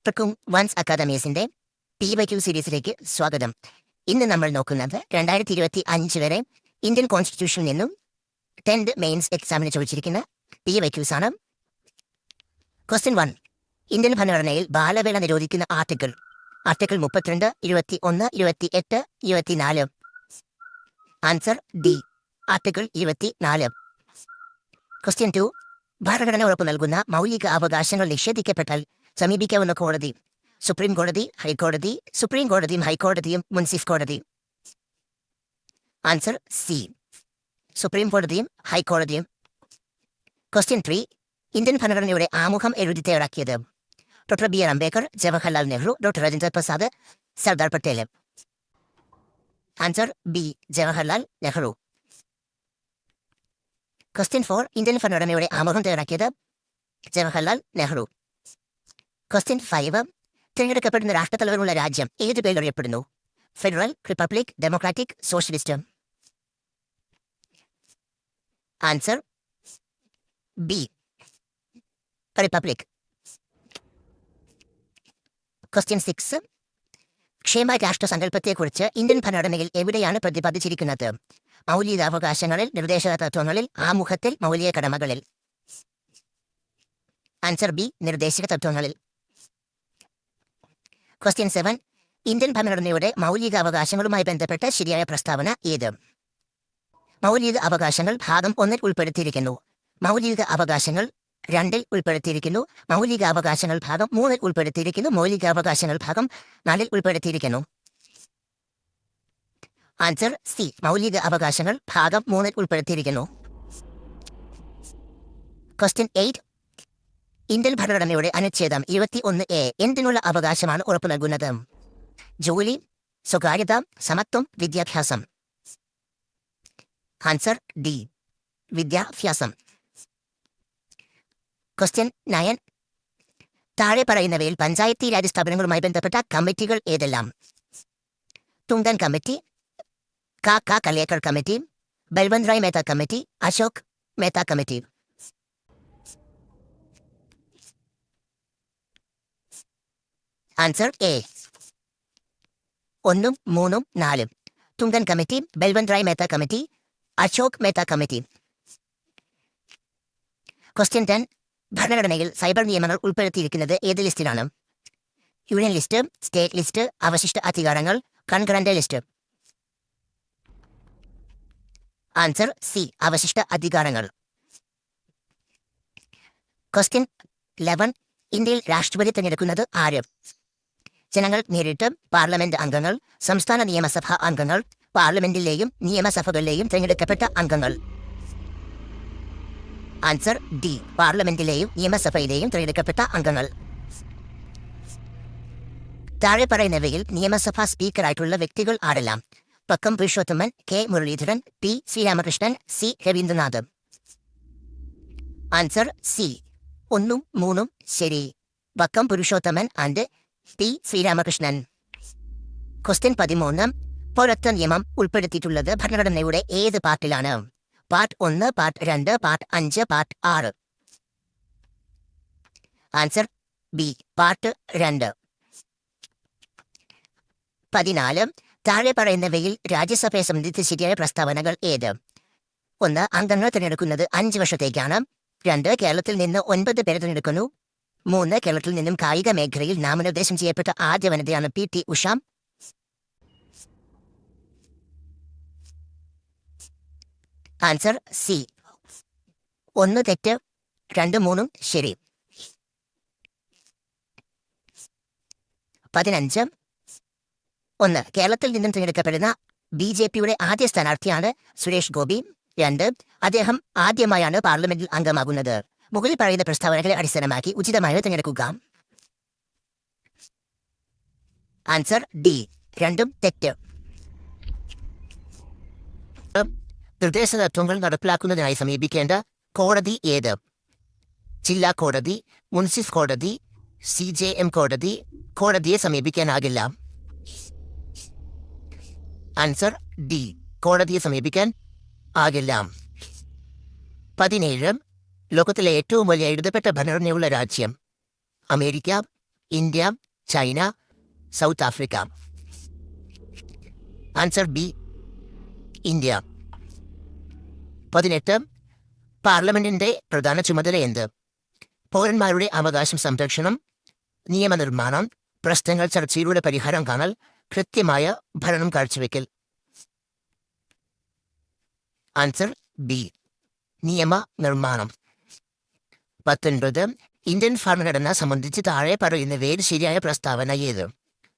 ഏവർക്കും വൺസ് അക്കാദമീസിന്റെ P Y സീരീസിലേക്ക് സ്വാഗതം. ഇന്ന് നമ്മൾ നോക്കുന്നത് രണ്ടായിരത്തി ഇരുപത്തി അഞ്ച് വരെ ഇന്ത്യൻ കോൺസ്റ്റിറ്റ്യൂഷനിൽ നിന്നും ടെൻത് മെയിൻസ് എക്സാമിന് ചോദിച്ചിരിക്കുന്ന പി വൈ ക്യൂസ് ആണ്. ക്വസ്റ്റ്യൻ വൺ ഇന്ത്യൻ ഭരണഘടനയിൽ ബാലവേല നിരോധിക്കുന്ന ആർട്ടിക്കിൾ ആർട്ടിക്കിൾ മുപ്പത്തിരണ്ട് ഇരുപത്തി ഒന്ന് ഇരുപത്തി എട്ട് ഇരുപത്തിനാല്. ആൻസർ ഡി ആർട്ടിക്കിൾ ഇരുപത്തി നാല് ക്വസ്റ്റ്യൻ ടു ഭരണഘടന ഉറപ്പു നൽകുന്ന മൗലിക അവകാശങ്ങൾ നിഷേധിക്കപ്പെട്ടാൽ സമീപിക്കാവുന്ന കോടതി സുപ്രീം കോടതി ഹൈക്കോടതി സുപ്രീം കോടതിയും ഹൈക്കോടതിയും മുൻസിഫ് കോടതി. Answer C. സുപ്രീം കോടതിയും ഹൈക്കോടതിയും. Question three. ഇന്ത്യൻ ഭരണഘടനയുടെ ആമുഖം എഴുതി തയ്യാറാക്കിയത് doctor B R Ambedkar Jawaharlal Nehru doctor Rajendra Prasad Sardar Patel answer B. Jawaharlal Nehru. Question four. Indian ഭരണഘടനയുടെ ആമുഖം തയ്യാറാക്കിയത് ജവഹർലാൽ നെഹ്റു. Question five. തിരഞ്ഞെടുക്കപ്പെടുന്ന രാഷ്ട്രത്തലവനുള്ള രാജ്യം ഏത് പേരിൽ അറിയപ്പെടുന്നു? Federal republic democratic socialist. Answer B. Republic. Question six. ക്ഷേമ രാഷ്ട്ര സങ്കല്പത്തെക്കുറിച്ച് ഇന്ത്യൻ ഭരണഘടനയിൽ എവിടെയാണ് പ്രതിപാദിച്ചിരിക്കുന്നത്? മൗലികാവകാശങ്ങളിൽ നിർദ്ദേശ തത്വങ്ങളിൽ ആമുഖത്തിൽ മൗലിക കടമകളിൽ. Answer B. നിർദ്ദേശക തത്വങ്ങളിൽ. ക്വസ്റ്റ്യൻ സെവൻ ഇന്ത്യൻ ഭരണഘടനയുടെ മൗലിക അവകാശങ്ങളുമായി ബന്ധപ്പെട്ട ശരിയായ പ്രസ്താവന ഏത്? മൗലിക അവകാശങ്ങൾ ഭാഗം ഒന്നിൽ ഉൾപ്പെടുത്തിയിരിക്കുന്നു. മൗലിക അവകാശങ്ങൾ രണ്ടിൽ ഉൾപ്പെടുത്തിയിരിക്കുന്നു. മൗലിക അവകാശങ്ങൾ ഭാഗം മൂന്നിൽ ഉൾപ്പെടുത്തിയിരിക്കുന്നു. മൗലിക അവകാശങ്ങൾ ഭാഗം നാലിൽ ഉൾപ്പെടുത്തിയിരിക്കുന്നു. ആൻസർ സി മൗലിക അവകാശങ്ങൾ ഭാഗം മൂന്നിൽ ഉൾപ്പെടുത്തിയിരിക്കുന്നു. ക്വസ്റ്റ്യൻ എയ്റ്റ് ഇന്ത്യൻ ഭരണഘടനയുടെ അനുച്ഛേദം ഇരുപത്തി ഒന്ന് എ എന്തിനുള്ള അവകാശമാണ് ഉറപ്പു നൽകുന്നത്? ജോലി സ്വകാര്യത സമത്വം വിദ്യാഭ്യാസം. Answer D. വിദ്യാഭ്യാസം. Question nine. താഴെ പറയുന്നവയിൽ പഞ്ചായത്തി രാജ് സ്ഥാപനങ്ങളുമായി ബന്ധപ്പെട്ട കമ്മിറ്റികൾ ഏതെല്ലാം? Thungan committee Kaka Kalelkar committee Balwant Rai Mehta committee Ashok Mehta committee. Answer A ഒന്നും മൂന്നും നാലും. Thungan committee Balwant Rai Mehta committee Ashok Mehta committee question ten ഭരണഘടനയിൽ സൈബർ നിയമങ്ങൾ ഉൾപ്പെടുത്തിയിരിക്കുന്നത് ഏത് ലിസ്റ്റിലാണ്? യൂണിയൻ ലിസ്റ്റ് സ്റ്റേറ്റ് ലിസ്റ്റ് അവശിഷ്ട അധികാരങ്ങൾ കൺകറന്റ് ലിസ്റ്റ് ആൻസർ സി അവശിഷ്ട അധികാരങ്ങൾ. ക്വസ്റ്റ്യൻ ലെവൻ ഇന്ത്യയിൽ രാഷ്ട്രപതി തിരഞ്ഞെടുക്കുന്നത് ആര്? ജനങ്ങൾ നേരിട്ട് പാർലമെന്റ് അംഗങ്ങൾ സംസ്ഥാന നിയമസഭാ അംഗങ്ങൾ പാർലമെന്റിലെയും നിയമസഭകളിലെയും തിരഞ്ഞെടുക്കപ്പെട്ട അംഗങ്ങൾ. Answer D. പാർലമെന്റിലെയും നിയമസഭയിലെയും തിരഞ്ഞെടുക്കപ്പെട്ട അംഗങ്ങൾ. താഴെ പറയുന്നവയിൽ നിയമസഭാ സ്പീക്കറായിട്ടുള്ള വ്യക്തികൾ ആരെല്ലാം? Vakkam Purushothaman K. Muraleedharan P. Sreeramakrishnan C. Raveendranath. Answer C. ഒന്നും മൂന്നും ശരി. Vakkam Purushothaman and P Sreeramakrishnan. Question പതിമൂന്ന്. പൗരത്വ നിയമം ഉൾപ്പെടുത്തിയിട്ടുള്ളത് ഭരണഘടനയുടെ ഏത് പാർട്ടിലാണ്? പാർട്ട് ഒന്ന് പാർട്ട് രണ്ട് പാർട്ട് അഞ്ച് പാർട്ട് ആറ്. ആൻസർ ബി പാർട്ട് രണ്ട്. പതിനാല്. താഴെ പറയുന്നവയിൽ രാജ്യസഭയെ സംബന്ധിച്ച് ശരിയായ പ്രസ്താവനകൾ ഏത്? ഒന്ന് അംഗങ്ങൾ തിരഞ്ഞെടുക്കുന്നത് അഞ്ച് വർഷത്തേക്കാണ്. രണ്ട് കേരളത്തിൽ നിന്ന് ഒൻപത് പേരെ തിരഞ്ഞെടുക്കുന്നു. മൂന്ന് കേരളത്തിൽ നിന്നും കായിക മേഖലയിൽ നാമനിർദ്ദേശം ചെയ്യപ്പെട്ട ആദ്യ വനിതയാണ് P T Usha. Answer C. ഒന്ന് തെറ്റ് രണ്ട് മൂന്നും ശരി. പതിനഞ്ച്. ഒന്ന് കേരളത്തിൽ നിന്നും തിരഞ്ഞെടുക്കപ്പെടുന്ന ബി ജെ പിയുടെ ആദ്യ സ്ഥാനാർത്ഥിയാണ് സുരേഷ് ഗോപി. രണ്ട് അദ്ദേഹം ആദ്യമായാണ് പാർലമെന്റിൽ അംഗമാകുന്നത്. മുകളിൽ പറയുന്ന പ്രസ്താവനകളെ അടിസ്ഥാനമാക്കി ഉചിതമായ തിരഞ്ഞെടുക്കുക. ആൻസർ ഡി രണ്ടും തെറ്റ്. നിർദ്ദേശ തത്വങ്ങൾ നടപ്പിലാക്കുന്നതിനായി സമീപിക്കേണ്ട കോടതി ഏത്? ജില്ലാ കോടതി മുൻസിഫ് കോടതി സി ജെ എം കോടതി കോടതിയെ സമീപിക്കാനാകില്ല. ആൻസർ ഡി കോടതിയെ സമീപിക്കാൻ ആകില്ല. പതിനേഴ് ലോകത്തിലെ ഏറ്റവും വലിയ എഴുതപ്പെട്ട ഭരണഘടനയുള്ള രാജ്യം. America India China South Africa. Answer B India. പതിനെട്ട് പാർലമെന്റിന്റെ പ്രധാന ചുമതല എന്ത്? പൗരന്മാരുടെ അവകാശം സംരക്ഷണം നിയമനിർമ്മാണം പ്രശ്നങ്ങൾ ചർച്ചയിലൂടെ പരിഹാരം കാണൽ കൃത്യമായ ഭരണം കാഴ്ചവെക്കൽ. ആൻസർ ബി നിയമ നിർമ്മാണം പത്തൊൻപത് ഇന്ത്യൻ ഭരണഘടന സംബന്ധിച്ച് താഴെ പറയുന്നവയിൽ ശരിയായ പ്രസ്താവന ഏത്?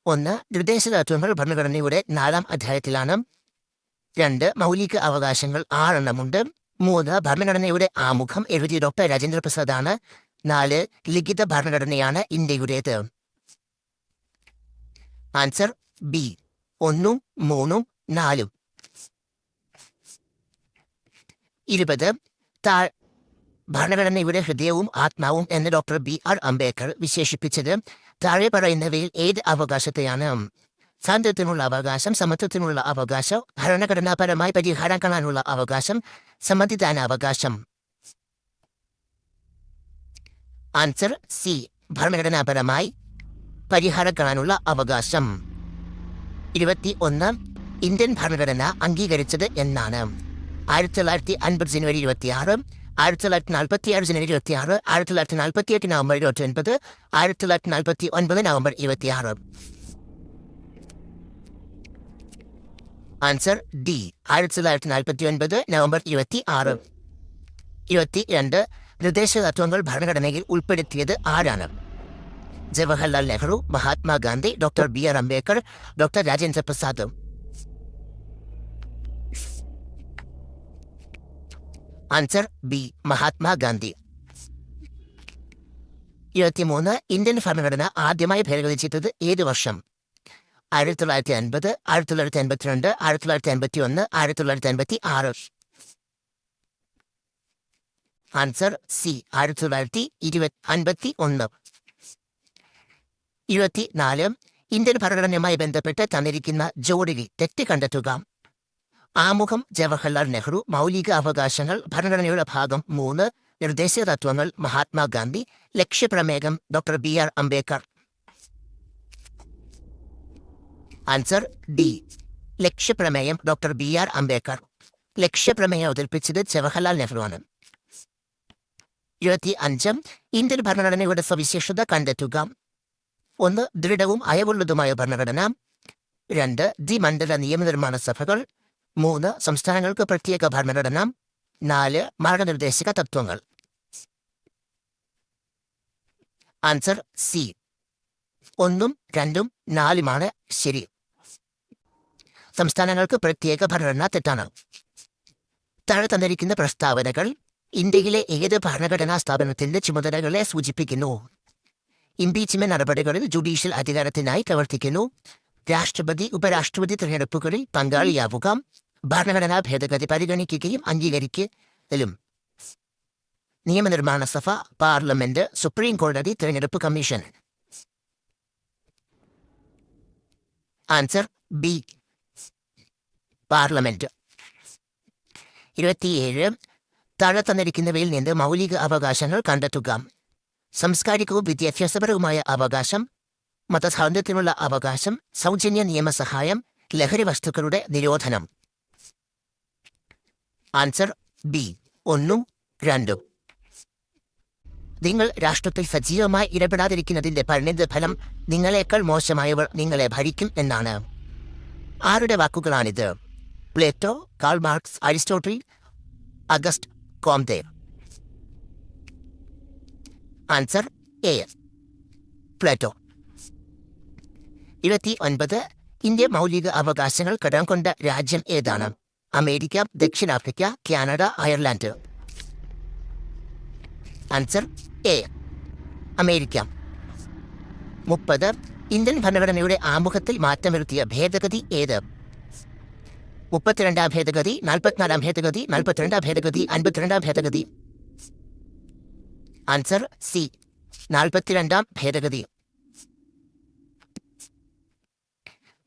ഒന്ന് നിർദ്ദേശ തത്വങ്ങൾ ഭരണഘടനയുടെ നാലാം അധ്യായത്തിലാണ്. രണ്ട് മൗലിക അവകാശങ്ങൾ ആറെണ്ണമുണ്ട്. മൂന്ന് ഭരണഘടനയുടെ ആമുഖം എഴുതിയ ഡോക്ടർ രാജേന്ദ്ര പ്രസാദാണ് നാല് ലിഖിത ഭരണഘടനയാണ് ഇന്ത്യയുടേത്. Answer B. ഒന്നും മൂന്നും നാലും. ഇരുപത് താ ഭരണഘടനയുടെ ഹൃദയവും ആത്മാവും എന്ന് ഡോക്ടർ ബി ആർ അംബേദ്കർ വിശേഷിപ്പിച്ചത്. താഴെ പറയുന്നവയിൽ ഏത് അവകാശത്തെയാണ്? സ്വാതന്ത്ര്യത്തിനുള്ള അവകാശം സമത്വത്തിനുള്ള അവകാശം ഭരണഘടനാപരമായി പരിഹാരം കാണാനുള്ള അവകാശം സമ്മതിദാന അവകാശം. Answer C. ഭരണഘടനാപരമായി പരിഹാരം കാണാനുള്ള അവകാശം. ഇരുപത്തി ഒന്ന് ഇന്ത്യൻ ഭരണഘടന അംഗീകരിച്ചത് എന്നാണ്. ആയിരത്തി തൊള്ളായിരത്തി അൻപത് ജനുവരി ഇരുപത്തി ആറ് ആയിരത്തി തൊള്ളായിരത്തി നാൽപ്പത്തി ആറ് ജനുവരി ഇരുപത്തി ആറ് ആയിരത്തി തൊള്ളായിരത്തി നാൽപ്പത്തി എട്ട് നവംബർ ഇരുപത്തി ഒൻപത് ആയിരത്തി തൊള്ളായിരത്തി നാൽപ്പത്തി ഒൻപത് നവംബർ ഇരുപത്തി ആറ് ആൻസർ ഡി ആയിരത്തി തൊള്ളായിരത്തി നാൽപ്പത്തി ഒൻപത് നവംബർ ഇരുപത്തി ആറ് ഇരുപത്തി രണ്ട് നിർദ്ദേശ തത്വങ്ങൾ ഭരണഘടനയിൽ ഉൾപ്പെടുത്തിയത് ആരാണ് Jawaharlal Nehru Mahatma Gandhi doctor B R Ambedkar doctor Rajendra Prasad answer B Mahatma Gandhi ഇരുപത്തിമൂന്ന് ഇന്ത്യൻ ഭരണഘടന ആദ്യമായി ഭേദഗതി ചെയ്തത് ഏത് വർഷം? ആയിരത്തി തൊള്ളായിരത്തി അൻപത് ആയിരത്തി തൊള്ളായിരത്തി അൻപത്തിരണ്ട് ആയിരത്തി തൊള്ളായിരത്തി അൻപത്തി ഒന്ന് ആയിരത്തി തൊള്ളായിരത്തി അൻപത്തി ആറ് ആൻസർ സി ആയിരത്തി തൊള്ളായിരത്തി ഇരുപത്തി അൻപത്തി ഒന്ന് ഇരുപത്തിനാല് ഇന്ത്യൻ ഭരണഘടനയുമായി ബന്ധപ്പെട്ട് തന്നിരിക്കുന്ന ജോഡിയിൽ തെറ്റ് കണ്ടെത്തുക. ആമുഖം ജവഹർലാൽ നെഹ്റു മൗലിക അവകാശങ്ങൾ ഭരണഘടനയുടെ ഭാഗം മൂന്ന് നിർദ്ദേശ തത്വങ്ങൾ Mahatma Gandhi ലക്ഷ്യപ്രമേയം doctor B R Ambedkar. Answer D. ലക്ഷ്യപ്രമേയം doctor B R Ambedkar. ലക്ഷ്യപ്രമേയം അവതരിപ്പിച്ചത് ജവഹർലാൽ നെഹ്റുവാണ് ഇരുപത്തി അഞ്ച് ഇന്ത്യൻ ഭരണഘടനയുടെ സവിശേഷത കണ്ടെത്തുക. ഒന്ന് ദൃഢവും അയവുള്ളതുമായ ഭരണഘടന. രണ്ട് ദ്വിമണ്ഡല നിയമനിർമ്മാണ സഭകൾ. മൂന്ന് സംസ്ഥാനങ്ങൾക്ക് പ്രത്യേക ഭരണഘടന നാല് മാർഗനിർദ്ദേശക തത്വങ്ങൾ. Answer C. ഒന്നും രണ്ടും നാലുമാണ് ശരി. സംസ്ഥാനങ്ങൾക്ക് പ്രത്യേക ഭരണഘടന തെറ്റാണ്. താഴെ തന്നിരിക്കുന്ന പ്രസ്താവനകൾ ഇന്ത്യയിലെ ഏത് ഭരണഘടനാ സ്ഥാപനത്തിന്റെ ചുമതലകളെ സൂചിപ്പിക്കുന്നു? ഇംപീച്ച്മെന്റ് നടപടികളിൽ ജുഡീഷ്യൽ അധികാരത്തിനായി പ്രവർത്തിക്കുന്നു. രാഷ്ട്രപതി ഉപരാഷ്ട്രപതി തിരഞ്ഞെടുപ്പുകളിൽ പങ്കാളിയാവുക. ഭരണഘടനാ ഭേദഗതി പരിഗണിക്കുകയും അംഗീകരിക്കലും. നിയമനിർമ്മാണ സഭ പാർലമെന്റ് സുപ്രീം കോടതി തിരഞ്ഞെടുപ്പ് കമ്മീഷൻ. Answer B. പാർലമെന്റ്. ഇരുപത്തിയേഴ്. താഴെ തന്നിരിക്കുന്നവയിൽ നിന്ന് മൗലിക അവകാശങ്ങൾ കണ്ടെത്തുക. സാംസ്കാരികവും വിദ്യാഭ്യാസപരവുമായ അവകാശം മതസ്വാതന്ത്ര്യത്തിനുള്ള അവകാശം സൗജന്യ നിയമസഹായം ലഹരി വസ്തുക്കളുടെ നിരോധനം. ആൻസർ ബി ഒന്നും രണ്ടും. നിങ്ങൾ രാഷ്ട്രത്തിൽ സജീവമായി ഇടപെടാതിരിക്കുന്നതിന്റെ പരിണിത ഫലം നിങ്ങളെക്കാൾ മോശമായവർ നിങ്ങളെ ഭരിക്കും എന്നാണ്. ആരുടെ വാക്കുകളാണിത്? Plato Karl Marx Aristotle Auguste Comte answer A Plato. ഇരുപത്തി ഒൻപത് ഇന്ത്യ മൗലിക അവകാശങ്ങൾ കടം കൊണ്ട രാജ്യം ഏതാണ്? അമേരിക്ക ദക്ഷിണാഫ്രിക്ക Canada Ireland. Answer A. America. മുപ്പത്. ഇന്ത്യൻ ഭരണഘടനയുടെ ആമുഖത്തിൽ മാറ്റം വരുത്തിയ ഭേദഗതി ഏത്? മുപ്പത്തിരണ്ടാം ഭേദഗതി നാൽപ്പത്തിനാലാം ഭേദഗതി നാൽപ്പത്തിരണ്ടാം ഭേദഗതി അൻപത്തിരണ്ടാം ഭേദഗതി. Answer C. നാൽപ്പത്തിരണ്ടാം ഭേദഗതി.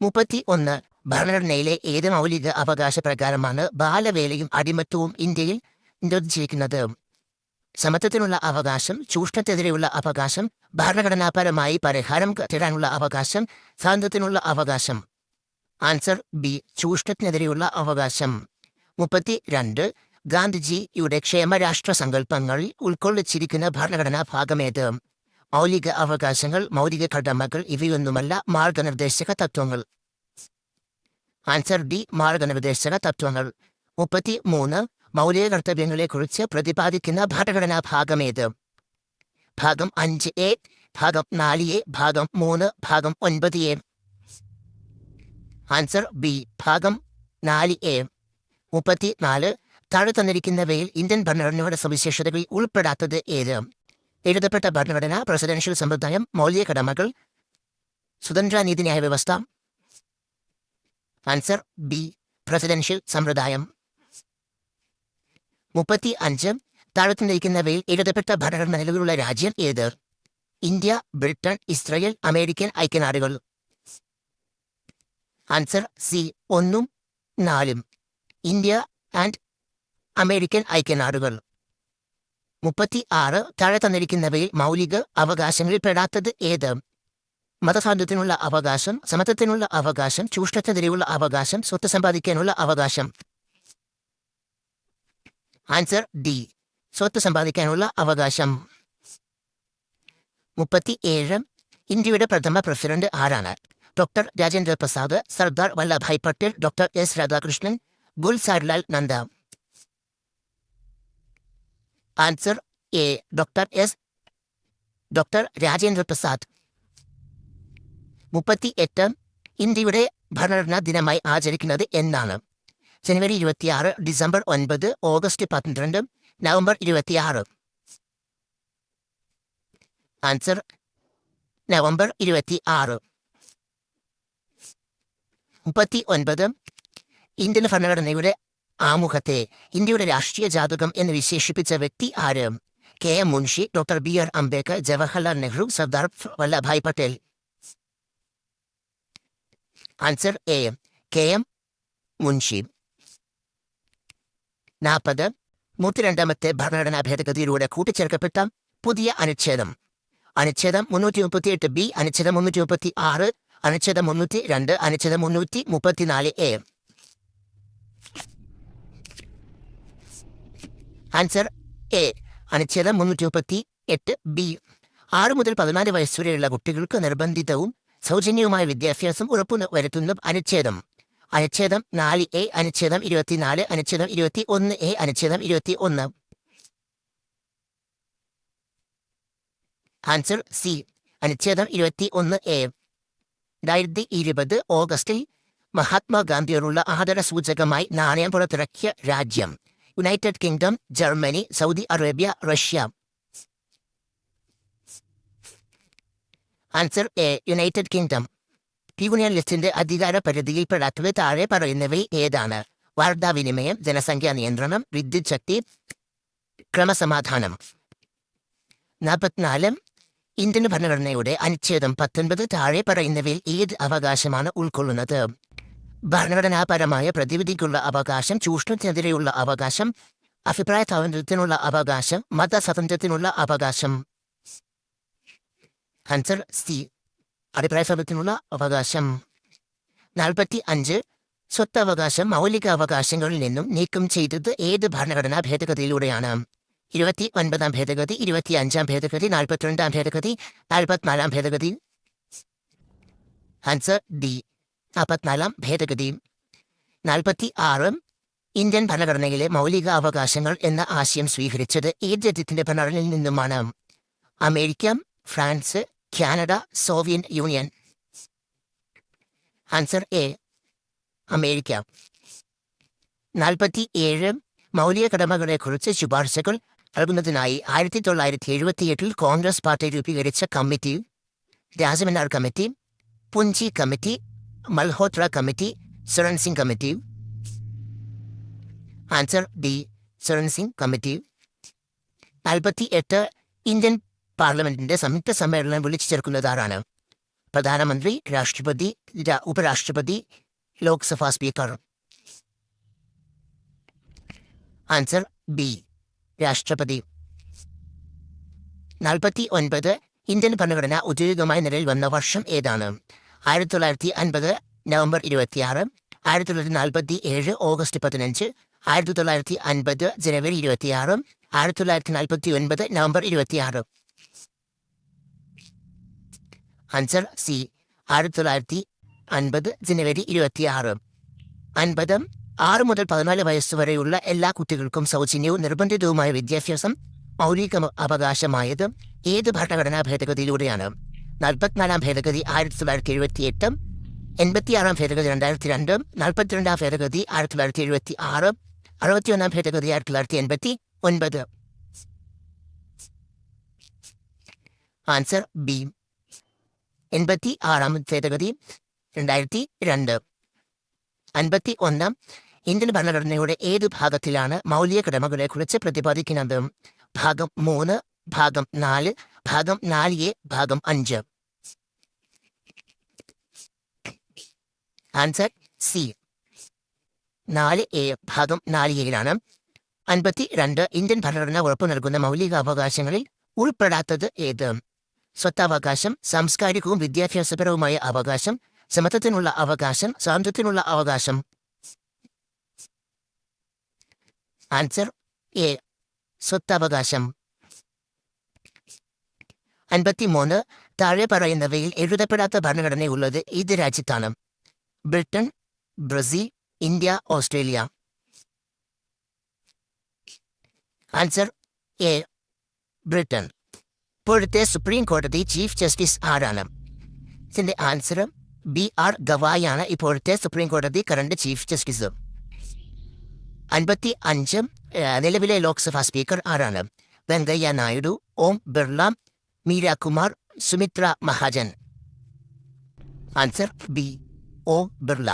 മുപ്പത്തി ഒന്ന്. ഭരണഘടനയിലെ ഏത് മൗലിക അവകാശ പ്രകാരമാണ് ബാലവേലയും അടിമത്തവും ഇന്ത്യയിൽ നിരോധിച്ചിരിക്കുന്നത് സമത്വത്തിനുള്ള അവകാശം ചൂഷണത്തിനെതിരെയുള്ള അവകാശം ഭരണഘടനാപരമായി പരിഹാരം തേടാനുള്ള അവകാശം സ്വാതന്ത്ര്യത്തിനുള്ള അവകാശം. ആൻസർ ബി ചൂഷണത്തിനെതിരെയുള്ള അവകാശം. മുപ്പത്തി രണ്ട് ഗാന്ധിജിയുടെ ക്ഷേമരാഷ്ട്ര സങ്കല്പങ്ങളിൽ ഉൾക്കൊള്ളിച്ചിരിക്കുന്ന ഭരണഘടനാ ഭാഗമേത്? മൗലിക അവകാശങ്ങൾ മൗലിക കടമകൾ ഇവയൊന്നുമല്ല മാർഗനിർദ്ദേശക തത്വങ്ങൾ. ആൻസർ ഡി മാർഗനിർദ്ദേശക തത്വങ്ങൾ. മുപ്പത്തി മൂന്ന് മൗലിക കർത്തവ്യങ്ങളെക്കുറിച്ച് പ്രതിപാദിക്കുന്ന ഭരണഘടനാ ഭാഗമേത്? ഭാഗം അഞ്ച് എ ഭാഗം നാല് എ ഭാഗം മൂന്ന് ഭാഗം ഒൻപത് എ. ആൻസർ ബി ഭാഗം നാല് എ. മുപ്പത്തി നാല് താഴെ തന്നിരിക്കുന്നവയിൽ ഇന്ത്യൻ ഭരണഘടനയുടെ സവിശേഷതകൾ ഉൾപ്പെടാത്തത് ഏത്? എഴുതപ്പെട്ട ഭരണഘടന പ്രസിഡൻഷ്യൽ സമ്പ്രദായം മൗലിക കടമകൾ സ്വതന്ത്ര നീതിന്യായ വ്യവസ്ഥ ആൻസർ ബി. പ്രസിഡൻഷ്യൽ സമ്പ്രദായം. മുപ്പത്തി അഞ്ച് താഴത്തുനിന്നിരിക്കുന്നവയിൽ എഴുതപ്പെട്ട ഭരണഘടന നിലവിലുള്ള രാജ്യം ഏത്? India Britain Israel American ഐക്യനാടുകൾ. Answer C. ഒന്നും നാലും. ഇന്ത്യ ആൻഡ് അമേരിക്കൻ ഐക്യനാടുകൾ. മുപ്പത്തി ആറ് താഴെ തന്നിരിക്കുന്നവയിൽ മൗലിക അവകാശങ്ങളിൽ പെടാത്തത് ഏത്? മതസ്വാതന്ത്ര്യത്തിനുള്ള അവകാശം സമത്വത്തിനുള്ള അവകാശം ചൂഷണത്തിനെതിരെയുള്ള അവകാശം സ്വത്ത് സമ്പാദിക്കാനുള്ള അവകാശം. Answer D. സ്വത്ത് സമ്പാദിക്കാനുള്ള അവകാശം. മുപ്പത്തി ഏഴ് ഇന്ത്യയുടെ പ്രഥമ പ്രസിഡന്റ് ആരാണ്? Doctor Rajendra Prasad Sardar Vallabhbhai Patel doctor S Radhakrishnan Gulzarilal Nanda. Answer A. Doctor S. Doctor Rajendra Prasad. മുപ്പത്തി എട്ട് ഇന്ത്യയുടെ ഭരണഘടനാ ദിനമായി ആചരിക്കുന്നത് എന്നാണ്. ജനുവരി ഇരുപത്തിയാറ് ഡിസംബർ ഒൻപത് ഓഗസ്റ്റ് പന്ത്രണ്ട് നവംബർ ഇരുപത്തിയാറ്. ആൻസർ നവംബർ ഇരുപത്തി ആറ് മുപ്പത്തി ഒൻപത് ഇന്ത്യൻ ഭരണഘടനയുടെ ആമുഖത്തെ ഇന്ത്യയുടെ രാഷ്ട്രീയ ജാതകം എന്ന് വിശേഷിപ്പിച്ച വ്യക്തി ആര്? K M Munshi doctor B R Ambedkar Jawaharlal Nehru Sardar Vallabhbhai Patel. Answer A K M Munshi നാൽപ്പത്. നൂറ്റിരണ്ടാമത്തെ ഭരണഘടനാ ഭേദഗതിയിലൂടെ കൂട്ടിച്ചേർക്കപ്പെട്ട പുതിയ അനുച്ഛേദം. അനുച്ഛേദം മുന്നൂറ്റി മുപ്പത്തിയെട്ട് ബി അനുച്ഛേദം മുന്നൂറ്റി മുപ്പത്തി ആറ് അനുച്ഛേദം മുന്നൂറ്റി രണ്ട് അനുച്ഛേദം മുന്നൂറ്റി മുപ്പത്തിനാല് എ ആൻസർ എ അനുച്ഛേദം മുന്നൂറ്റി മുപ്പത്തി എട്ട് ബി ആറ് മുതൽ പതിനാല് വയസ്സുവരെയുള്ള കുട്ടികൾക്ക് നിർബന്ധിതവും സൗജന്യവുമായ വിദ്യാഭ്യാസം ഉറപ്പു വരുത്തുന്ന അനുച്ഛേദം. അനുച്ഛേദം നാല് എ അനുച്ഛേദം ഇരുപത്തിനാല് അനുച്ഛേദം ഇരുപത്തി ഒന്ന് എ അനുച്ഛേദം ഇരുപത്തി ഒന്ന് ആൻസർ സി. അനുച്ഛേദം ഇരുപത്തി ഒന്ന് എ. രണ്ടായിരത്തി ഇരുപത് ഓഗസ്റ്റിൽ മഹാത്മാഗാന്ധിയോടുള്ള ആദര സൂചകമായി നാണയം പുറത്തിറക്കിയ രാജ്യം. United Kingdom Germany Saudi Arabia Russia. Answer A United Kingdom union ലിസ്റ്റിന്റെ അധികാര പരിധിയിൽപ്പെടാത്തത് താഴെ പറയുന്നവയിൽ ഏതാണ്? വാർത്താവിനിമയം ജനസംഖ്യാ നിയന്ത്രണം വിദ്യുത് ശക്തി ക്രമസമാധാനം. നാൽപ്പത്തിനാല് ഇന്ത്യൻ ഭരണഘടനയുടെ അനുച്ഛേദം പത്തൊൻപത് താഴെ പറയുന്നവയിൽ ഏത് അവകാശമാണ് ഉൾക്കൊള്ളുന്നത്? ഭരണഘടനാപരമായ പ്രതിവിധിക്കുള്ള അവകാശം ചൂഷണത്തിനെതിരെയുള്ള അവകാശം അഭിപ്രായ സ്വാതന്ത്ര്യത്തിനുള്ള അവകാശം മതസ്വാതന്ത്ര്യത്തിനുള്ള അവകാശം. Answer C. അഭിപ്രായ സ്വാതന്ത്ര്യത്തിനുള്ള അവകാശം. നാൽപ്പത്തി അഞ്ച് സ്വത്തവകാശം മൗലിക അവകാശങ്ങളിൽ നിന്നും നീക്കം ചെയ്തത് ഏത് ഭരണഘടനാ ഭേദഗതിയിലൂടെയാണ്? ഇരുപത്തി ഒൻപതാം ഭേദഗതി ഇരുപത്തി അഞ്ചാം ഭേദഗതി നാൽപ്പത്തിരണ്ടാം ഭേദഗതി നാൽപ്പത്തിനാലാം ഭേദഗതി. Answer D. നാൽപ്പത്തിനാലാം ഭേദഗതി. നാൽപ്പത്തി ആറ് ഇന്ത്യൻ ഭരണഘടനയിലെ മൗലിക അവകാശങ്ങൾ എന്ന ആശയം സ്വീകരിച്ചത് ഏത് രാജ്യത്തിന്റെ ഭരണഘടനയിൽ നിന്നുമാണ്? America France Canada Soviet Union. Answer A America. നാൽപ്പത്തി ഏഴ് മൗലിക കടമകളെക്കുറിച്ച് ശുപാർശകൾ നൽകുന്നതിനായി ആയിരത്തി തൊള്ളായിരത്തി എഴുപത്തിയെട്ടിൽ കോൺഗ്രസ് പാർട്ടി രൂപീകരിച്ച committee Rajamannar committee Punchhi committee Malhotra committee Swaran Singh committee. Answer D Swaran Singh committee. നാൽപ്പത്തി എട്ട് ഇന്ത്യൻ പാർലമെന്റിന്റെ സംയുക്ത സമ്മേളനം വിളിച്ചു ചേർക്കുന്നതാരാണ് പ്രധാനമന്ത്രി രാഷ്ട്രപതി ഉപരാഷ്ട്രപതി ലോക്സഭാ സ്പീക്കർ. Answer B. രാഷ്ട്രപതി. നാൽപ്പത്തി ഒൻപത് ഇന്ത്യൻ ഭരണഘടന ഔദ്യോഗികമായി നിലയിൽ വന്ന വർഷം ഏതാണ്? ആയിരത്തി തൊള്ളായിരത്തി അൻപത് നവംബർ ഇരുപത്തിയാറ് ആയിരത്തി തൊള്ളായിരത്തി നാൽപ്പത്തി ഏഴ് ഓഗസ്റ്റ് പതിനഞ്ച് ആയിരത്തി തൊള്ളായിരത്തി അൻപത് ജനുവരി ഇരുപത്തിയാറ് ആയിരത്തി തൊള്ളായിരത്തി നാൽപ്പത്തി ഒൻപത് നവംബർ ഇരുപത്തിയാറ്. ആൻസർ സി ആയിരത്തി തൊള്ളായിരത്തി അൻപത് ജനുവരി ഇരുപത്തിയാറ്. അൻപത് ആറ് മുതൽ പതിനാല് വയസ്സ് വരെയുള്ള എല്ലാ കുട്ടികൾക്കും സൗജന്യവും നിർബന്ധിതവുമായ വിദ്യാഭ്യാസം മൗലിക അവകാശമായത് ഏത് ഭരണഘടനാ ഭേദഗതിയിലൂടെയാണ്? നാൽപ്പത്തിനാലാം ഭേദഗതി ആയിരത്തി തൊള്ളായിരത്തി എഴുപത്തി എട്ട് എൺപത്തിയാറാം ഭേദഗതി രണ്ടായിരത്തി രണ്ട് നാൽപ്പത്തിരണ്ടാം ഭേദഗതി ആയിരത്തി തൊള്ളായിരത്തി എഴുപത്തി ആറ് അറുപത്തിയൊന്നാം ഭേദഗതി ആയിരത്തി തൊള്ളായിരത്തി എൺപത്തി ഒൻപത് ആൻസർ ബി. എൺപത്തി ആറാം ഭേദഗതി രണ്ടായിരത്തി രണ്ട്. അൻപത്തി ഒന്നാം ഇന്ത്യൻ ഭരണഘടനയുടെ ഏത് ഭാഗത്തിലാണ് മൗലിക കടമകളെക്കുറിച്ച് പ്രതിപാദിക്കുന്നത്? ഭാഗം മൂന്ന് ഭാഗം നാല് ഭാഗം നാല് എ ഭാഗം അഞ്ച്. Answer C. നാല് എ ഭാഗം നാല് എയിലാണ്. അൻപത്തി രണ്ട് ഇന്ത്യൻ ഭരണഘടന ഉറപ്പു നൽകുന്ന മൗലിക അവകാശങ്ങളിൽ ഉൾപ്പെടാത്തത് ഏത്? സ്വത്തവകാശം സാംസ്കാരികവും വിദ്യാഭ്യാസപരവുമായ അവകാശം സമത്വത്തിനുള്ള അവകാശം സ്വാതന്ത്ര്യത്തിനുള്ള അവകാശം. ആൻസർ എ സ്വത്തവകാശം. അൻപത്തിമൂന്ന്. താഴെ പറയുന്നവയിൽ എഴുതപ്പെടാത്ത ഭരണഘടനയുള്ളത് ഏത് രാജ്യത്താണ്? Britain Brazil India Australia. Answer A Britain. ഇപ്പോഴത്തെ സുപ്രീം കോടതി ചീഫ് ജസ്റ്റിസ് ആരാണ്? ഇതിന്റെ ആൻസർ ബി ആർ ഗവായാണ് ഇപ്പോഴത്തെ സുപ്രീം കോടതി കറണ്ട് ചീഫ് ജസ്റ്റിസ് അൻപത്തി അഞ്ച് നിലവിലെ ലോക്സഭാ സ്പീക്കർ ആരാണ്? Venkaiah Naidu Om Birla Meira Kumar Sumitra Mahajan. Answer B O Birla.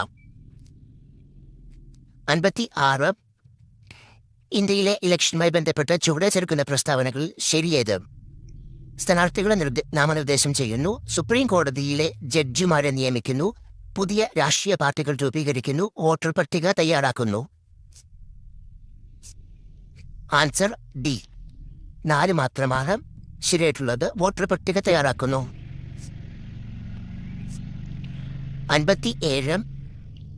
അൻപത്തി ആറ് ഇന്ത്യയിലെ ഇലക്ഷനുമായി ബന്ധപ്പെട്ട് ചുവടെ ചേർക്കുന്ന പ്രസ്താവനകൾ ശരിയേത്? സ്ഥാനാർത്ഥികളെ നിർദ്ദേ നാമനിർദ്ദേശം ചെയ്യുന്നു. സുപ്രീം കോടതിയിലെ ജഡ്ജിമാരെ നിയമിക്കുന്നു. പുതിയ രാഷ്ട്രീയ പാർട്ടികൾ രൂപീകരിക്കുന്നു. വോട്ടർ പട്ടിക തയ്യാറാക്കുന്നു. Answer D. നാല് മാത്രമാണ് ശരിയായിട്ടുള്ളത്. വോട്ടർ പട്ടിക തയ്യാറാക്കുന്നു. അൻപത്തി ഏഴ്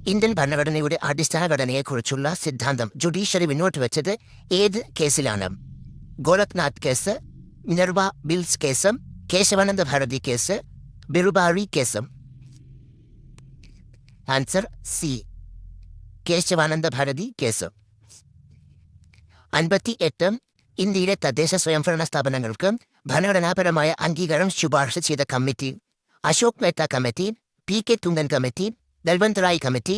ഇന്ത്യൻ ഭരണഘടനയുടെ അടിസ്ഥാന ഘടനയെക്കുറിച്ചുള്ള സിദ്ധാന്തം ജുഡീഷ്യറി മുന്നോട്ട് വെച്ചത് ഏത് കേസിലാണ്? Golaknath case Minerva Mills case Kesavananda Bharati case Berubari case answer C Kesavananda Bharati case അൻപത്തി എട്ട് ഇന്ത്യയിലെ തദ്ദേശ സ്വയംഭരണ സ്ഥാപനങ്ങൾക്ക് ഭരണഘടനാപരമായ അംഗീകാരം ശുപാർശ ചെയ്ത committee. Ashok Mehta committee P K Thungon committee Balwant Rai committee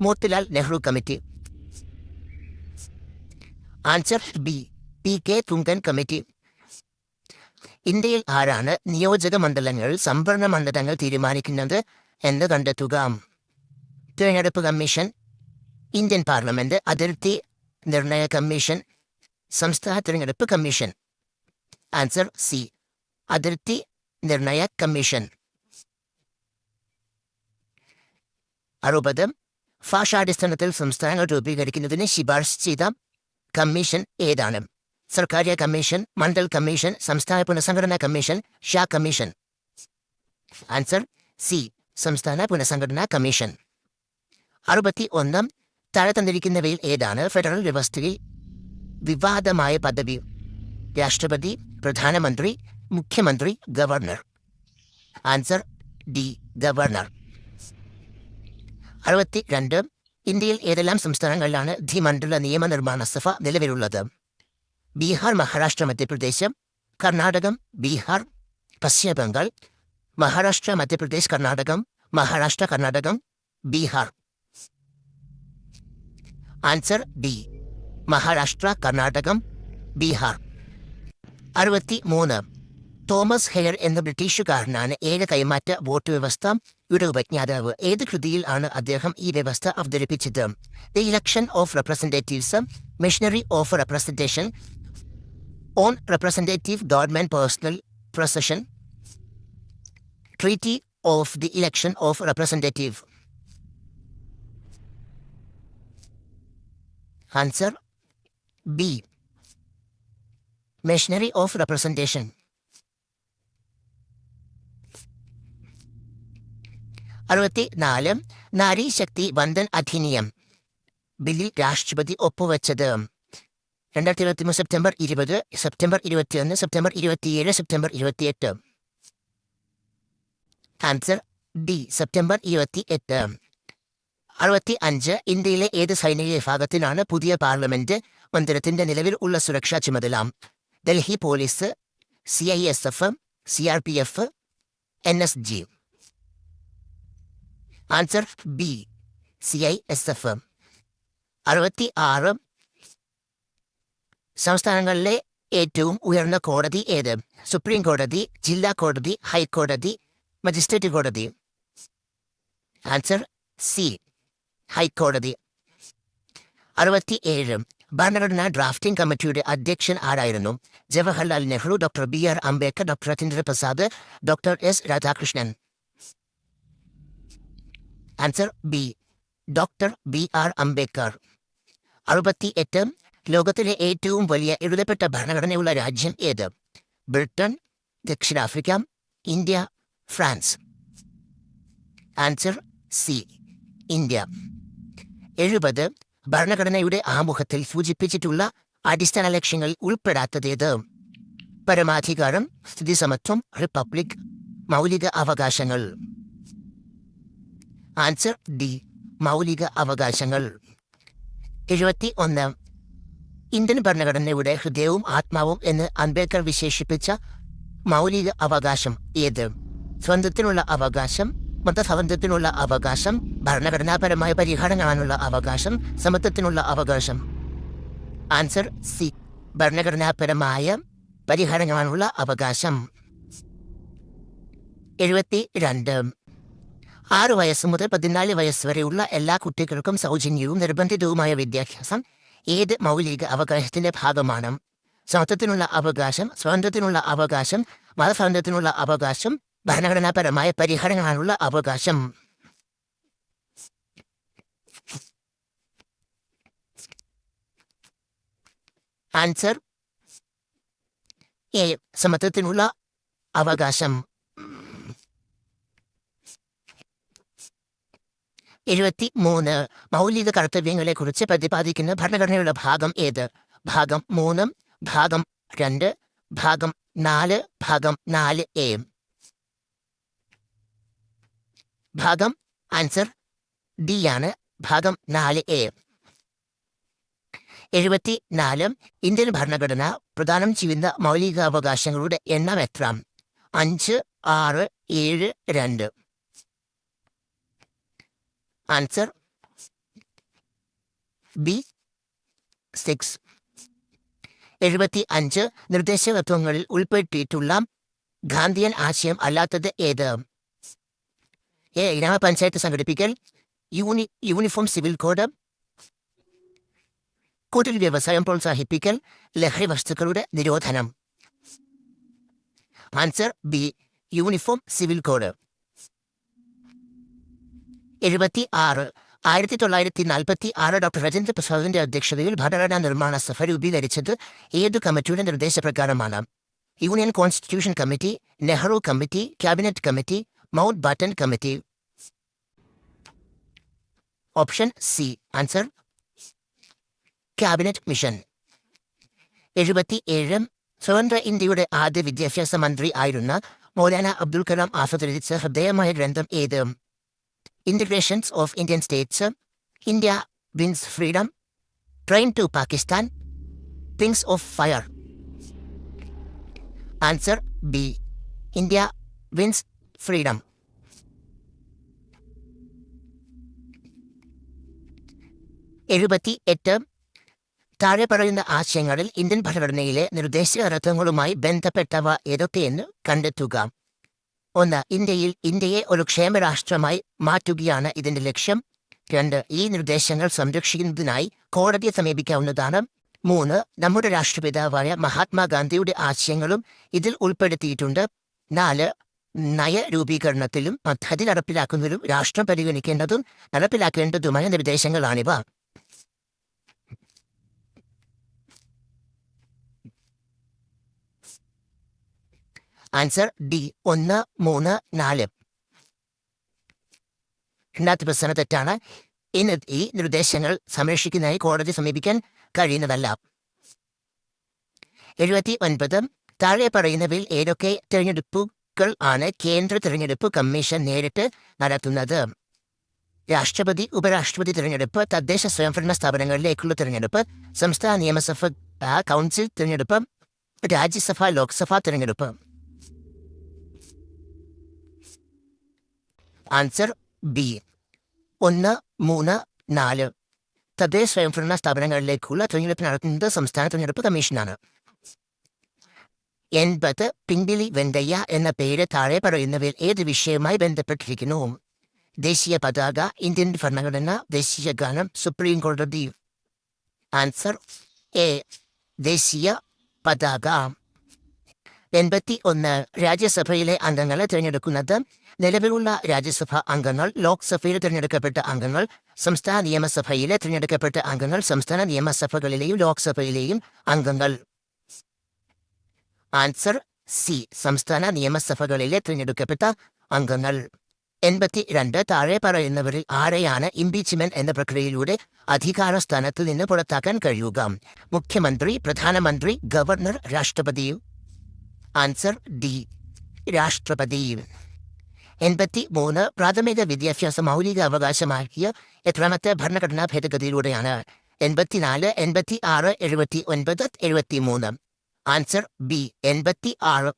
Motilal Nehru committee. Answer B P K Thungon committee. ഇന്ത്യയിൽ ആരാണ് നിയോജക മണ്ഡലങ്ങൾ സംഭരണ മണ്ഡലങ്ങൾ തീരുമാനിക്കുന്നത് എന്ന് കണ്ടെത്തുക. തിരഞ്ഞെടുപ്പ് കമ്മീഷൻ ഇന്ത്യൻ പാർലമെന്റ് അതിർത്തി നിർണയ കമ്മീഷൻ സംസ്ഥാന തിരഞ്ഞെടുപ്പ് കമ്മീഷൻ. ആൻസർ സി അതിർത്തി നിർണയ കമ്മീഷൻ. അറുപത് ഭാഷാടിസ്ഥാനത്തിൽ സംസ്ഥാനങ്ങൾ രൂപീകരിക്കുന്നതിന് ശുപാർശ ചെയ്ത കമ്മീഷൻ ഏതാണ്? സർക്കാരിയ കമ്മീഷൻ മണ്ഡൽ കമ്മീഷൻ സംസ്ഥാന പുനഃസംഘടനാ commission Shah commission. Answer C സംസ്ഥാന പുനഃസംഘടനാ കമ്മീഷൻ. അറുപത്തി ഒന്നാം താഴെ തന്നിരിക്കുന്നവയിൽ ഏതാണ് ഫെഡറൽ വ്യവസ്ഥയിൽ വിവാദമായ പദവി? രാഷ്ട്രപതി പ്രധാനമന്ത്രി മുഖ്യമന്ത്രി ഗവർണർ. Answer D governor. അറുപത്തി രണ്ട് ഇന്ത്യയിൽ ഏതെല്ലാം സംസ്ഥാനങ്ങളിലാണ് ധിമണ്ഡല നിയമനിർമ്മാണ സഭ നിലവിലുള്ളത്? ബീഹാർ മഹാരാഷ്ട്ര മധ്യപ്രദേശ് കർണാടകം ബീഹാർ പശ്ചിമ ബംഗാൾ മഹാരാഷ്ട്ര മധ്യപ്രദേശ് കർണാടകം മഹാരാഷ്ട്ര കർണാടകം ബീഹാർ. Answer D. മഹാരാഷ്ട്ര കർണാടകം ബീഹാർ. അറുപത്തി മൂന്ന് തോമസ് ഹെയർ എന്ന ബ്രിട്ടീഷുകാരനാണ് ഏഴ് കൈമാറ്റ വോട്ട് വ്യവസ്ഥ യുടെ ഉപജ്ഞാതാവ് ഏത് കൃതിയിൽ ആണ് അദ്ദേഹം ഈ വ്യവസ്ഥ അവതരിപ്പിച്ചത്? The election of representatives machinery of representation on representative government personal procession treaty of the election of representative answer B machinery of representation അറുപത്തി നാല് നാരി ശക്തി വന്ദൻ അധിനിയം. ബില്ലിൽ രാഷ്ട്രപതി ഒപ്പുവെച്ചത്. രണ്ടായിരത്തി ഇരുപത്തി മൂന്ന് സെപ്റ്റംബർ ഇരുപത് സെപ്റ്റംബർ ഇരുപത്തിയൊന്ന് സെപ്റ്റംബർ ഇരുപത്തിയേഴ് സെപ്റ്റംബർ ഇരുപത്തിയെട്ട്. ആൻസർ ഡി സെപ്റ്റംബർ ഇരുപത്തി എട്ട് അറുപത്തി അഞ്ച് ഇന്ത്യയിലെ ഏത് സൈനിക വിഭാഗത്തിനാണ് പുതിയ പാർലമെന്റ് മന്ദിരത്തിന്റെ നിലവിൽ ഉള്ള സുരക്ഷാ ചുമതല? Delhi police C I S F C R P F N S G answer B C I S F അറുപത്തി ആറ് സംസ്ഥാനങ്ങളിലെ ഏറ്റവും ഉയർന്ന കോടതി ഏത്? സുപ്രീം കോടതി ജില്ലാ കോടതി ഹൈക്കോടതി മജിസ്ട്രേറ്റ് കോടതി? ആൻസർ സി ഹൈക്കോടതി അറുപത്തി ഏഴ് ഭരണഘടനാ ഡ്രാഫ്റ്റിംഗ് കമ്മിറ്റിയുടെ അധ്യക്ഷൻ ആരായിരുന്നു? Jawaharlal Nehru doctor B R Ambedkar doctor Rajendra Prasad doctor S Radhakrishnan. Answer B doctor B R Ambedkar. അറുപത്തി എട്ട് ലോകത്തിലെ ഏറ്റവും വലിയ എഴുതപ്പെട്ട ഭരണഘടനയുള്ള രാജ്യം ഏത്? ബ്രിട്ടൻ ദക്ഷിണാഫ്രിക്ക India France. Answer C India. എഴുപത് ഭരണഘടനയുടെ ആമുഖത്തിൽ സൂചിപ്പിച്ചിട്ടുള്ള അടിസ്ഥാന ലക്ഷ്യങ്ങൾ ഉൾപ്പെടാത്തതേത്? പരമാധികാരം സ്ഥിതിസമത്വം റിപ്പബ്ലിക് മൗലിക അവകാശങ്ങൾ. ആൻസർ ഡി മൗലിക അവകാശങ്ങൾ. എഴുപത്തി ഒന്ന് ഇന്ത്യൻ ഭരണഘടനയുടെ ഹൃദയവും ആത്മാവും എന്ന് അംബേദ്കർ വിശേഷിപ്പിച്ച മൗലിക അവകാശം ഏത്? സ്വന്തത്തിനുള്ള അവകാശം മതസ്വാതന്ത്ര്യത്തിനുള്ള അവകാശം ഭരണഘടനാപരമായ പരിഹാരം കാണാനുള്ള അവകാശം സമത്വത്തിനുള്ള അവകാശം. Answer C. ഭരണഘടനാപരമായ പരിഹാരം കാണാനുള്ള അവകാശം. എഴുപത്തി രണ്ട് ആറ് വയസ്സ് മുതൽ പതിനാല് വയസ്സ് വരെയുള്ള എല്ലാ കുട്ടികൾക്കും സൗജന്യവും നിർബന്ധിതവുമായ വിദ്യാഭ്യാസം ഏത് മൗലിക അവകാശത്തിന്റെ ഭാഗമാണ്? സ്വത്വത്തിനുള്ള അവകാശം സ്വാതന്ത്ര്യത്തിനുള്ള അവകാശം മതസ്വാതന്ത്ര്യത്തിനുള്ള അവകാശം ഭരണഘടനാപരമായ പരിഹാരങ്ങളാണുള്ള അവകാശം. ആൻസർ എ സമത്വത്തിനുള്ള അവകാശം. എഴുപത്തി മൂന്ന് മൗലിക കർത്തവ്യങ്ങളെക്കുറിച്ച് പ്രതിപാദിക്കുന്ന ഭരണഘടനയുടെ ഭാഗം ഏത്? ഭാഗം മൂന്ന് ഭാഗം രണ്ട് ഭാഗം നാല് ഭാഗം നാല് എ. ഭാഗം ആൻസർ ഡി ആണ്. ഭാഗം നാല് എ. എഴുപത്തി നാല് ഇന്ത്യൻ ഭരണഘടന പ്രദാനം ചെയ്യുന്ന മൗലികാവകാശങ്ങളുടെ എണ്ണം എത്ര? അഞ്ച് ആറ് ഏഴ് രണ്ട്. ആൻസർ ബി സിക്സ് എഴുപത്തി അഞ്ച് നിർദ്ദേശകത്വങ്ങളിൽ ഉൾപ്പെട്ടിട്ടുള്ള ഗാന്ധിയൻ ആശയം അല്ലാത്തത് ഏത്? എ ഗ്രാമപഞ്ചായത്ത് സംഘടിപ്പിക്കൽ. Uni uniform civil code. കുടിൽ വ്യവസായം പ്രോത്സാഹിപ്പിക്കൽ. ലഹരി വസ്തുക്കളുടെ നിരോധനം. Answer B uniform civil code. എഴുപത്തി ആറ് ആയിരത്തി തൊള്ളായിരത്തി നാൽപ്പത്തി ആറ് ഡോക്ടർ രജേന്ദ്ര പ്രസാദിന്റെ അധ്യക്ഷതയിൽ ഭരണഘടനാ നിർമ്മാണ സഭ രൂപീകരിച്ചത് ഏതു കമ്മിറ്റിയുടെ നിർദ്ദേശപ്രകാരമാണ്? Union constitution committee Nehru committee cabinet committee Mountbatten committee. Option C. Answer cabinet mission. എഴുപത്തി ഏഴ് സ്വതന്ത്ര ഇന്ത്യയുടെ ആദ്യ വിദ്യാഭ്യാസ മന്ത്രി ആയിരുന്ന മൗലാന അബ്ദുൽ കലാം ആസ്വദിച്ച ഹൃദയമായ ഗ്രന്ഥം ഏത്? Integrations of Indian states India wins freedom train to Pakistan things of fire answer B India wins freedom എഴുപത്തി എട്ട് താഴെ പറയുന്ന ആശയങ്ങളിൽ ഇന്ത്യൻ ഭരണഘടനയിലെ നിർദ്ദേശ അർത്ഥങ്ങളുമായി ബന്ധപ്പെട്ടവ ഏതൊക്കെയെന്ന് കണ്ടെത്തുക. ഒന്ന് ഇന്ത്യയിൽ ഇന്ത്യയെ ഒരു ക്ഷേമരാഷ്ട്രമായി മാറ്റുകയാണ് ഇതിന്റെ ലക്ഷ്യം. രണ്ട് ഈ നിർദ്ദേശങ്ങൾ സംരക്ഷിക്കുന്നതിനായി കോടതിയെ സമീപിക്കാവുന്നതാണ്. മൂന്ന് നമ്മുടെ രാഷ്ട്രപിതാവായ മഹാത്മാഗാന്ധിയുടെ ആശയങ്ങളും ഇതിൽ ഉൾപ്പെടുത്തിയിട്ടുണ്ട്. നാല് നയരൂപീകരണത്തിലും പദ്ധതി നടപ്പിലാക്കുന്നതിലും രാഷ്ട്രം പരിഗണിക്കേണ്ടതും നടപ്പിലാക്കേണ്ടതുമായ നിർദ്ദേശങ്ങളാണിവ. ആൻസർ ഡി ഒന്ന് മൂന്ന് നാല്. രണ്ടാമത്തെ പ്രശ്നം തെറ്റാണ്. ഇന്ന് ഈ നിർദ്ദേശങ്ങൾ സംരക്ഷിക്കുന്നതിനായി കോടതി സമീപിക്കാൻ കഴിയുന്നതല്ല. എഴുപത്തി ഒൻപത് താഴെ പറയുന്നവയിൽ ഏതൊക്കെ തിരഞ്ഞെടുപ്പുകൾ ആണ് കേന്ദ്ര തിരഞ്ഞെടുപ്പ് കമ്മീഷൻ നേരിട്ട് നടത്തുന്നത്? രാഷ്ട്രപതി ഉപരാഷ്ട്രപതി തിരഞ്ഞെടുപ്പ് തദ്ദേശ സ്വയംഭരണ സ്ഥാപനങ്ങളിലേക്കുള്ള തിരഞ്ഞെടുപ്പ് സംസ്ഥാന നിയമസഭ കൗൺസിൽ തിരഞ്ഞെടുപ്പ് രാജ്യസഭ ലോക്സഭാ തിരഞ്ഞെടുപ്പ്. ആൻസർ ബി ഒന്ന് മൂന്ന് നാല്. തദ്ദേശ സ്വയംഭരണ സ്ഥാപനങ്ങളിലേക്കുള്ള തെരഞ്ഞെടുപ്പ് നടത്തുന്നത് സംസ്ഥാന തെരഞ്ഞെടുപ്പ് കമ്മീഷനാണ്. എൺപത് പിങ്കിലി വെന്തയ്യ എന്ന പേര് താഴെ പറയുന്നവയിൽ ഏത് വിഷയവുമായി ബന്ധപ്പെട്ടിരിക്കുന്നു? ദേശീയ പതാക ഇന്ത്യൻ ഭരണഘടന ദേശീയ ഗാനം സുപ്രീം കോടതി. ആൻസർ എ ദേശീയ പതാക. എൺപത്തി ഒന്ന് രാജ്യസഭയിലെ അംഗങ്ങളെ തിരഞ്ഞെടുക്കുന്നത് നിലവിലുള്ള രാജ്യസഭ അംഗങ്ങൾ ലോക്സഭയിൽ തിരഞ്ഞെടുക്കപ്പെട്ട അംഗങ്ങൾ സംസ്ഥാന നിയമസഭയിലെ തിരഞ്ഞെടുക്കപ്പെട്ട അംഗങ്ങൾ സംസ്ഥാന നിയമസഭകളിലെയും ലോക്സഭയിലെയും അംഗങ്ങൾ. ആൻസർ സി സംസ്ഥാന നിയമസഭകളിലെ തിരഞ്ഞെടുക്കപ്പെട്ട അംഗങ്ങൾ. എൺപത്തി രണ്ട് താഴെ പറയുന്നവരിൽ ആരെയാണ് ഇംപീച്ച്മെന്റ് എന്ന പ്രക്രിയയിലൂടെ അധികാര സ്ഥാനത്ത് നിന്ന് പുറത്താക്കാൻ കഴിയുക? മുഖ്യമന്ത്രി പ്രധാനമന്ത്രി ഗവർണർ രാഷ്ട്രപതി. Answer D. രാഷ്ട്രപതി. എൺപത്തി മൂന്ന് പ്രാഥമിക വിദ്യാഭ്യാസ മൗലിക അവകാശമാക്കിയ എത്രാമത്തെ ഭരണഘടനാ ഭേദഗതിയിലൂടെയാണ്. എൺപത്തിനാല് എൺപത്തി ആറ് എഴുപത്തി ഒൻപത് എഴുപത്തി മൂന്ന് ആൻസർ ബി. എൺപത്തി ആറ്